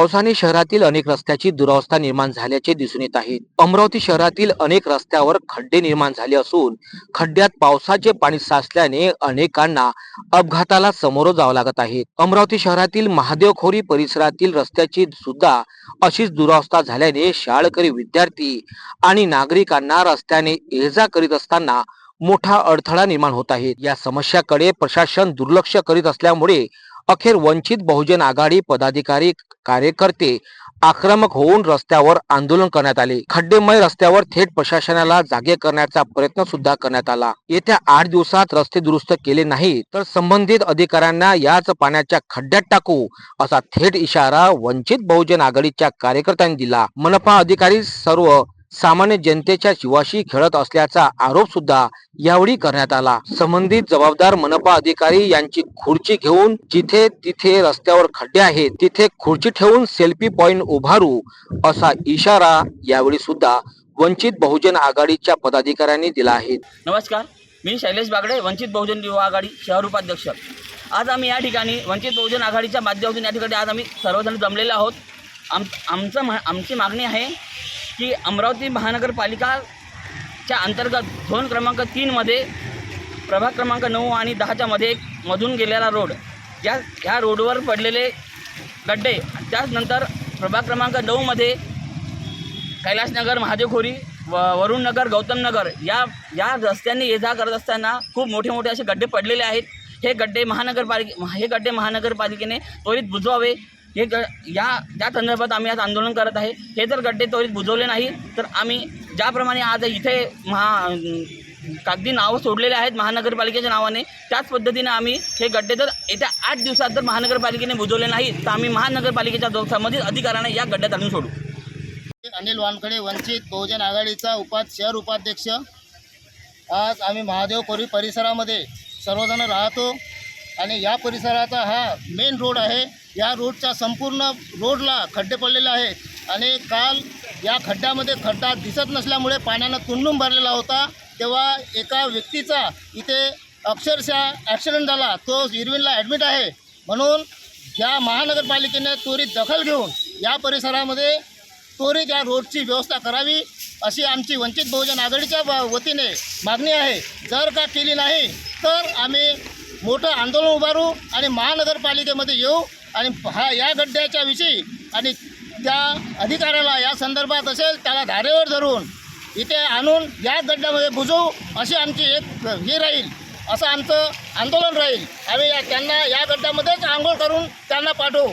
पावसाने शहरातील अनेक रस्त्याची दुरावस्था निर्माण झाल्याचे दिसून येत आहे. अमरावती शहरातील अनेक रस्त्यावर खड्डे निर्माण झाले असून खड्ड्यात पावसाचे पाणी साचल्याने अनेकांना अपघाताला समोर जावं लागत आहे. अमरावती शहरातील महादेवखोरी परिसरातील रस्त्याची सुद्धा अशीच दुरावस्था झाल्याने शाळकरी विद्यार्थी आणि नागरिकांना रस्त्याने ये जा करीत असताना मोठा अडथळा निर्माण होत आहे. या समस्याकडे प्रशासन दुर्लक्ष करीत असल्यामुळे अखेर वंचित बहुजन आघाडी पदाधिकारी कार्यकर्ते आक्रमक होऊन रस्त्यावर आंदोलन करण्यात आले. खड्डेमय रस्त्यावर थेट प्रशासनाला जागे करण्याचा प्रयत्न सुद्धा करण्यात आला. येत्या आठ दिवसात रस्ते दुरुस्त केले नाही तर संबंधित अधिकाऱ्यांना याच पाण्याच्या खड्ड्यात टाकू असा थेट इशारा वंचित बहुजन आघाडीच्या कार्यकर्त्यांनी दिला. मनपा अधिकारी सर्व सामान्य जनतेच्या जीवाशी खेळत असल्याचा आरोप सुद्धा यावेळी करण्यात आला. संबंधित जबाबदार मनपा अधिकारी यांची खुर्ची घेऊन जिथे तिथे रस्त्यावर खड्डे आहेत तिथे खुर्ची ठेवून सेल्फी पॉइंट उभारू असा इशारा यावेळी सुद्धा वंचित बहुजन आघाडीच्या पदाधिकाऱ्यांनी दिला आहे. नमस्कार मी शैलेश बागडे वंचित बहुजन युवा आघाडी शहर उपाध्यक्ष. आज आम्ही या ठिकाणी वंचित बहुजन आघाडीच्या माध्यमातून या ठिकाणी आज आम्ही सर्वजण जमलेलो आहोत. आम आमचं आमची मागणी आहे की अमरावती महानगरपालिकाच्या अंतर्गत झोन क्रमांक तीनमध्ये प्रभाग क्रमांक नऊ आणि दहाच्या मध्ये एक मधून गेलेला रोड. या ह्या रोडवर पडलेले गड्डे. त्याचनंतर प्रभाग क्रमांक नऊमध्ये कैलासनगर महादेवखोरी व वरुणनगर गौतमनगर या या रस्त्यांनी ये जा करत असताना खूप मोठे मोठे असे गड्डे पडलेले आहेत. हे गड्डे महानगरपालिके हे गड्डे महानगरपालिकेने त्वरित बुजवावे. हे ग या त्या संदर्भात आम्ही आज आंदोलन करत आहे. हे जर गड्डे त्वरित बुजवले नाही तर आम्ही ज्याप्रमाणे आज इथे महा कागदी नावं सोडलेले आहेत महानगरपालिकेच्या नावाने त्याच पद्धतीने आम्ही हे गड्डे जर येत्या आठ दिवसात जर महानगरपालिकेने बुजवले नाही तर आम्ही महानगरपालिकेच्या संबंधित अधिकाऱ्यांना या गड्ड्यात आणून सोडू. अनिल वानखडे वंचित बहुजन आघाडीचा उपा शहर उपाध्यक्ष. आज आम्ही महादेव कोरी परिसरामध्ये सर्वजण राहतो. आणि या परिसराचा हा मेन रोड आहे. या रोडच्या संपूर्ण रोडला खड्डे पडलेले आहेत. आणि काल या खड्ड्यामध्ये खड्डा दिसत नसल्यामुळे पाण्यानं तुंडून भरलेला होता. तेव्हा एका व्यक्तीचा इथे अक्षरशः ॲक्सिडेंट झाला. तो इरविनला ॲडमिट आहे. म्हणून या महानगरपालिकेने त्वरित दखल घेऊन या परिसरामध्ये त्वरित या रोडची व्यवस्था करावी अशी आमची वंचित बहुजन आघाडीच्या वतीने मागणी आहे. जर का केली नाही तर आम्ही मोठं आंदोलन उभारू आणि महानगरपालिकेमध्ये येऊ आणि हा या गड्ड्याच्या विषयी आणि त्या अधिकाऱ्याला या संदर्भात असेल त्याला धारेवर धरून इथे आणून या गड्ड्यामध्ये बुजवू अशी आमची एक हे राहील असं आमचं आंदोलन राहील. आम्ही या त्यांना या गड्ड्यामध्येच आंघोळ करून त्यांना पाठवू.